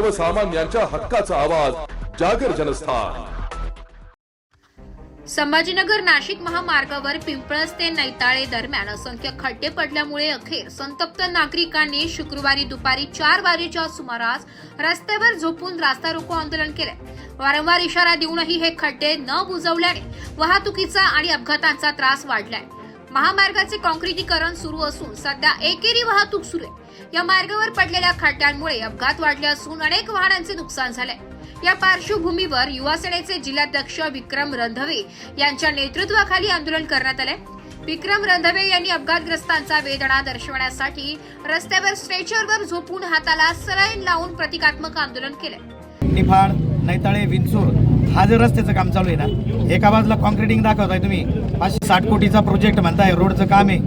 सर्वसामान्यांच्या हक्काचा आवाज जागर जनस्थान. संभाजीनगर नाशिक महामार्गावर पिंपळस ते नैताळे दरम्यान असंख्य खड्डे पडल्यामुळे अखेर संतप्त नागरिकांनी शुक्रवारी दुपारी चार वाजेच्या सुमारास रस्त्यावर झोपून रास्ता रोको आंदोलन केले. वारंवार इशारा देऊनही हे खड्डे न बुजवल्याने वाहतुकीचा आणि अपघातांचा त्रास वाढलाय. महामार्गाचे काँक्रीटीकरण सुरू असून सध्या एकेरी वाहतूक सुरू आहे. या मार्गावर पडलेल्या खड्ड्यांमुळे अपघात वाढले असून अनेक वाहनांचे नुकसान झाले या पार्श्वभूमीवर युवा सेनेचे जिल्हाध्यक्ष विक्रम रंधवे यांच्या नेतृत्वाखाली आंदोलन करण्यात आले विक्रम रंधवे यांनी अपघातग्रस्तांचा वेदना दर्शवण्यासाठी रस्त्यावर स्ट्रेचरवर झोपून हाताला सलाईन लावून प्रतिकात्मक आंदोलन केले निफाड नैताळे विंचूर हा जर रस्त्याचं काम चालू आहे ना एका बाजूला कॉन्क्रिटिंग दाखवताय तुम्ही. पाचशे साठ कोटीचा प्रोजेक्ट म्हणताय रोडचं काम आहे.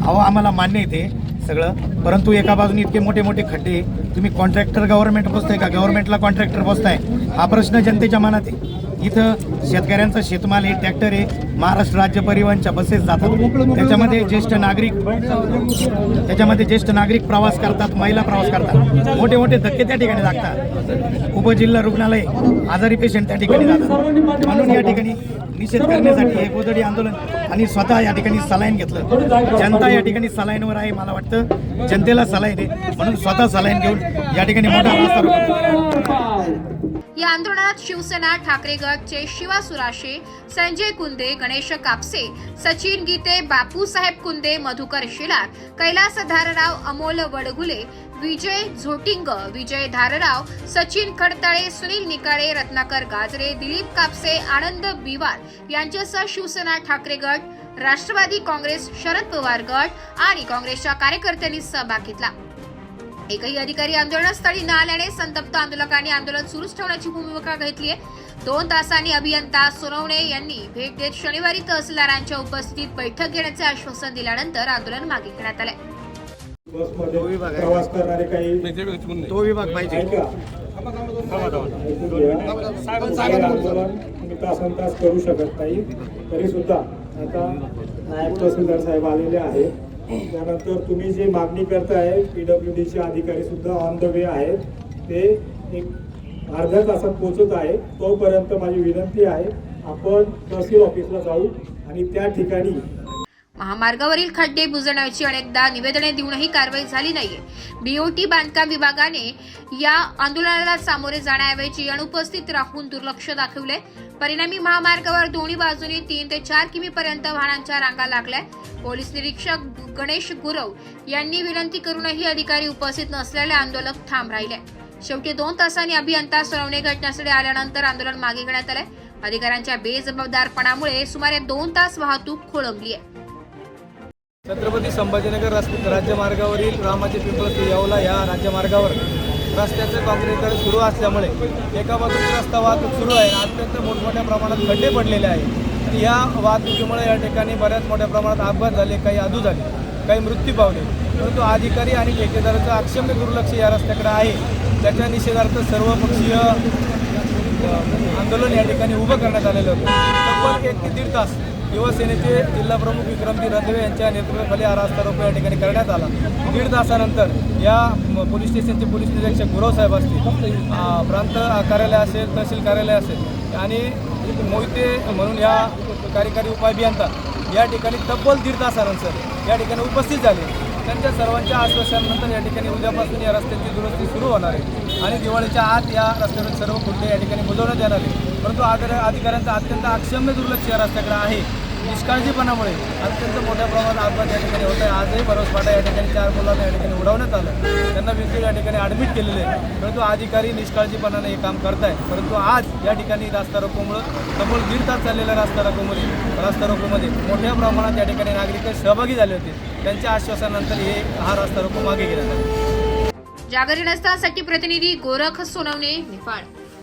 अहो आम्हाला मान्य आहे ते सगळं. परंतु एका बाजूने इतके मोठे मोठे खड्डे तुम्ही कॉन्ट्रॅक्टर गव्हर्नमेंट बसताय का? गव्हर्नमेंटला कॉन्ट्रॅक्टर बसताय. हा प्रश्न जनतेच्या मनात आहे. इथं शेतकऱ्यांचा शेतमाल आहे ट्रॅक्टर आहे महाराष्ट्र राज्य परिवहनच्या बसेस जातात. त्याच्यामध्ये ज्येष्ठ नागरिक त्याच्यामध्ये ज्येष्ठ नागरिक प्रवास करतात महिला प्रवास करतात. मोठे मोठे धक्के त्या ठिकाणी लागतात. उपजिल्हा रुग्णालय आजारी पेशंट त्या ठिकाणी जातात. म्हणून या ठिकाणी निषेध करण्यासाठी हे गोदडी आंदोलन आणि स्वतः या ठिकाणी सलाईन घेतलं. जनता या ठिकाणी सलाईनवर आहे मला वाटतं. जनतेला सलाईन आहे. म्हणून स्वतः सलाईन घेऊन या ठिकाणी मोठा या आंदोलनात शिवसेना ठाकरे गटचे शिवा सुराशे संजय कुंदे गणेश कापसे सचिन गीते बापूसाहेब कुंदे मधुकर शिलार कैलास धारराव अमोल वडगुले विजय झोटिंग विजय धारराव सचिन खडताळे सुनील निकाळे रत्नाकर गाजरे दिलीप कापसे आनंद बिवार यांच्यासह शिवसेना ठाकरे गट राष्ट्रवादी काँग्रेस शरद पवार गट आणि काँग्रेसच्या कार्यकर्त्यांनी सहभाग घेतला. एकही अधिकारी आंदोलनस्थळी न आल्याने संतप्त आंदोलकांनी आंदोलन सुरूच ठेवण्याची भूमिका घेतली आहे दोन तासांनी अभियंता सोनवणे यांनी भेट देत शनिवारी तहसीलदारांच्या उपस्थितीत बैठक घेण्याचे आश्वासन दिल्यानंतर आंदोलन मागे घेण्यात आले तो विभाग बसमध्ये आहे. प्रवास करणारे काही तो विभाग पाहिजे. आहेत. हे तास करू शकत नाही. तरी सुद्धा आता नायब तहसीलदार साहेब आलेले आहे त्यानंतर तुम्ही जी मागणी करताय पीडब्ल्यू डीचे अधिकारी सुद्धा ऑन द वे आहेत. ते एक अर्ध्या तासात पोचत आहे. तोपर्यंत माझी विनंती आहे आपण तहसील ऑफिसला जाऊ आणि त्या ठिकाणी महामार्गावरील खड्डे बुजवण्याची अनेकदा निवेदने देऊनही कारवाई झाली नाहीये. बीओटी बांधकाम विभागाने या आंदोलनाला सामोरे जाण्याऐवजी अनुपस्थित राहून दुर्लक्ष दाखवले परिणामी महामार्गावर दोन्ही बाजूनी तीन ते चार किमी पर्यंत वाहनांच्या रांगा लागल्या. पोलीस निरीक्षक गणेश गुरव यांनी विनंती करूनही अधिकारी उपस्थित नसलेले आंदोलक ठाम राहिले. शेवटी दोन तासांनी अभियंता सोनवणे घटनास्थळी आल्यानंतर आंदोलन मागे घेण्यात आले अधिकाऱ्यांच्या बेजबाबदारपणामुळे सुमारे दोन तास वाहतूक खोळंबली आहे छत्रपती संभाजीनगर रस्ते राज्यमार्गावरील रामाचे पिंपळ ते येवला या राज्यमार्गावर रस्त्याचं काँक्रीटीकरण सुरू असल्यामुळे एका बाजूला रस्ता वाहतूक सुरू आहे. अत्यंत मोठमोठ्या प्रमाणात खड्डे पडलेले आहेत. या वाहतुकीमुळे या ठिकाणी बऱ्याच मोठ्या प्रमाणात अपघात झाले काही अधू झाले काही मृत्यू पावले. परंतु अधिकारी आणि ठेकेदाराचं अक्षम्य दुर्लक्ष या रस्त्याकडे आहे. त्याच्या निषेधार्थ सर्वपक्षीय आंदोलन या ठिकाणी उभं करण्यात आलेलं होतं. तब्बल एक ते दीड तास शिवसेनेचे जिल्हाप्रमुख विक्रमजी रंधवे यांच्या नेतृत्वाखाली हा रास्ता रोको या ठिकाणी करण्यात आला. दीड तासानंतर या पोलीस स्टेशनचे पोलीस निरीक्षक गुरव साहेब असतील प्रांत कार्यालय असेल तहसील कार्यालय असेल आणि मोहिते म्हणून या कार्यकारी उपाभियंता या ठिकाणी तब्बल दीड तासानंतर या ठिकाणी उपस्थित झाले. त्यांच्या सर्वांच्या आश्वासनानंतर या ठिकाणी उद्यापासून या रस्त्याची दुरुस्ती सुरू होणार आहे आणि दिवाळीच्या आत या रस्त्यावरील सर्व खुर्दे या ठिकाणी बुजवण्यात येणार आहे परंतु आग्र अधिकाऱ्यांचं अत्यंत अक्षम्य दुर्लक्ष या रस्त्याकडे आहे. निष्काळजीपणामुळे अत्यंत मोठ्या प्रमाणात अपघात या ठिकाणी होत आहे आजही बरोसपाटा या ठिकाणी चार मुलांना या ठिकाणी उडवण्यात आलं त्यांना विद्युत या ठिकाणी ॲडमिट केलेले आहे. परंतु अधिकारी निष्काळजीपणाने हे काम करताय परंतु आज या ठिकाणी रास्ता रोकोमुळं समोर दीड तास चाललेल्या रास्ता रोकोमध्ये रास्ता रोकोमध्ये मोठ्या प्रमाणात या ठिकाणी नागरिक सहभागी झाले होते. त्यांच्या आश्वासनानंतर हे हा रास्ता रोको मागे गेला जागरण प्रतिनिधी गोरख सोनवणे निफाड.